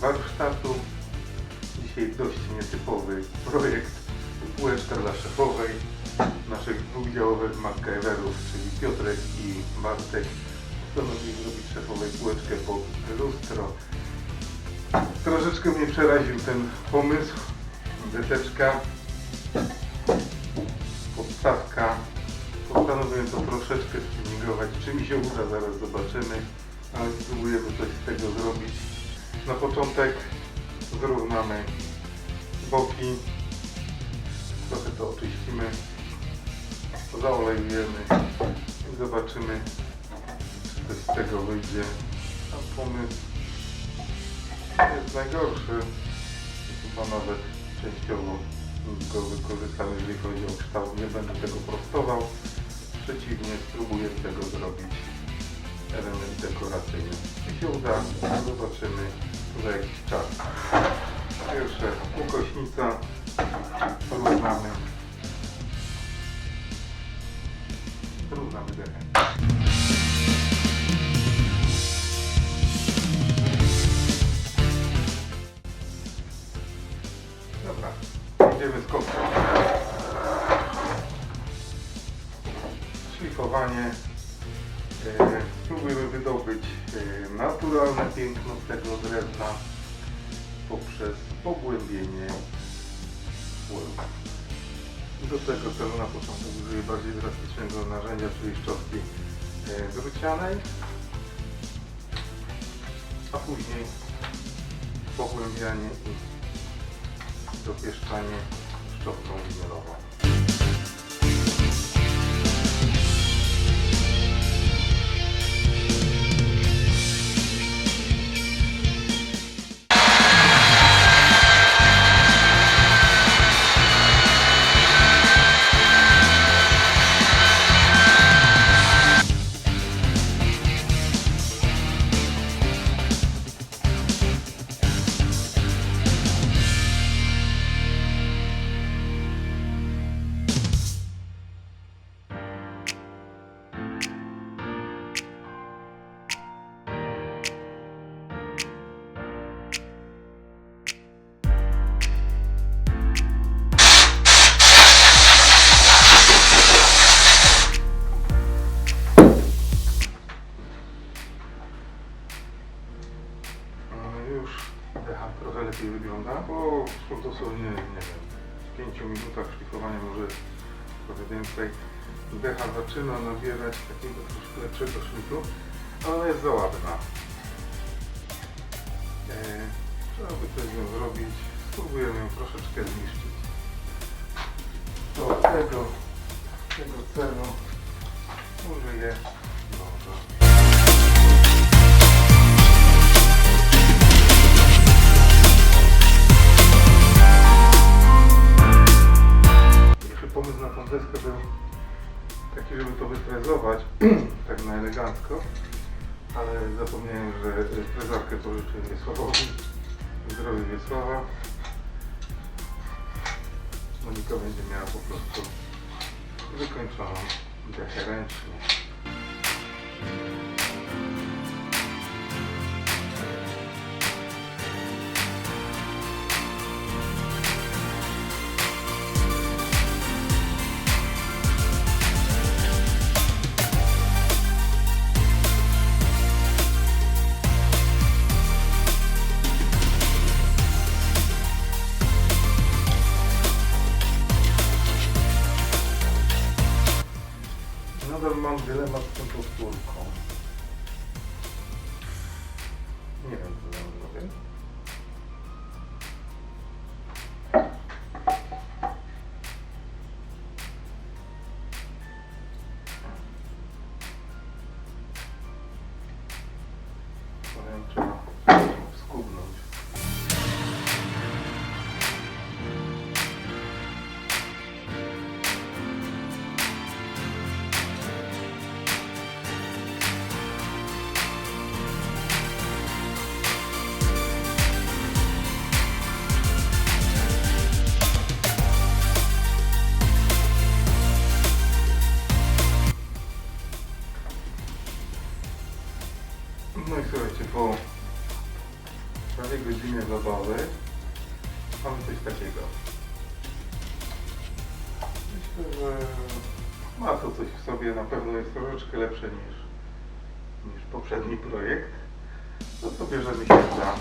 warsztatu. Dzisiaj dość nietypowy projekt. Półeczka dla szefowej naszych dwudziałowych MacGyverów, czyli Piotrek i Bartek. Postanowili zrobić szefowej półeczkę pod lustro. Troszeczkę mnie przeraził ten pomysł. Wyteczka, podstawka. Postanowiłem to troszeczkę spinningować. Czy mi się uda, zaraz zobaczymy. Ale spróbujemy coś z tego zrobić. Na początek zrównamy boki. Trochę to oczyścimy. Zaolejujemy i zobaczymy, czy z tego wyjdzie. A pomysł jest najgorszy. Chyba nawet częściowo go wykorzystam, jeżeli chodzi o kształt. Nie będę tego prostował. Przeciwnie, spróbuję z tego zrobić element dekoracyjny. Jeśli się uda, zobaczymy za jakiś czas. Pierwsze ukośnica. Porównamy. Porównamy dechę. Spróbujemy wydobyć e, naturalne piękno tego drewna poprzez pogłębienie płynu. Do tego celu na początek użyję bardziej drastycznego narzędzia, czyli szczotki e, drucianej, a później pogłębianie i dopieszczanie szczotką winylową. Bo dosłownie, nie wiem, w 5 minutach szlifowania może trochę więcej. Decha zaczyna nabierać takiego troszkę lepszego szlifu, ale jest za ładna. E, trzeba by coś z nią zrobić. Spróbujemy ją troszeczkę zniszczyć. Do tego, tego celu użyję deskę był taki, żeby to wyfrezować tak na elegancko, ale zapomniałem, że frezarkę pożyczyłem Wiesławowi. Zdrowie Wiesława. Monika będzie miała po prostu wykończoną dechę ręcznie. dilema sunt o turcă. godzinie zabawy mamy coś takiego. Myślę, że ma to coś w sobie, na pewno jest troszeczkę lepsze niż, niż poprzedni projekt. No to bierzemy się za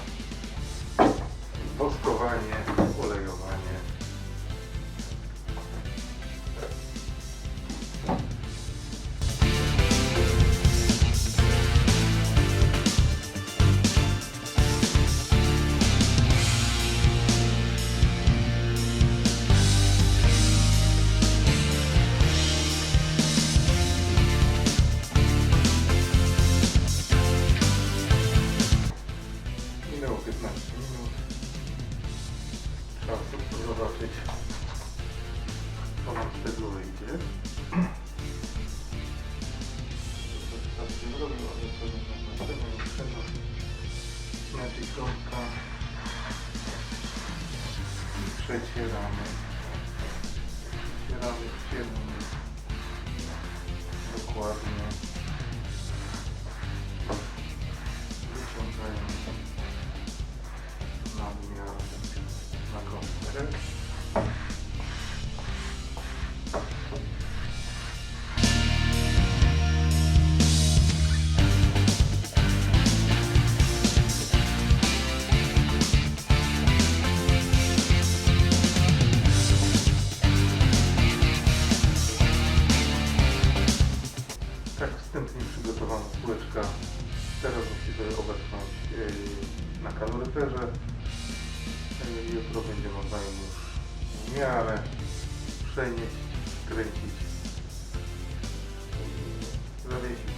Się zrobił, ale to nie trzeba. Magic kątka. I przecieramy. Przecieramy, przecieramy. Dokładnie. Wstępnie przygotowana spółeczka teraz musi sobie obecność yy, na kaloryferze. Yy, Jutro będzie można ją już w miarę przenieść, skręcić, yy, zawiesić.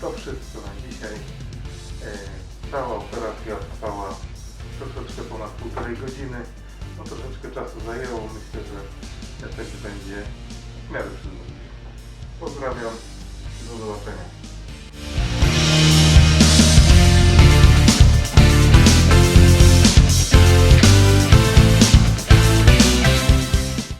To wszystko na dzisiaj. Yy, Cała operacja trwała troszeczkę ponad półtorej godziny. No troszeczkę czasu zajęło. Myślę, że efekt będzie w miarę przyzwoity. Pozdrawiam. Do zobaczenia.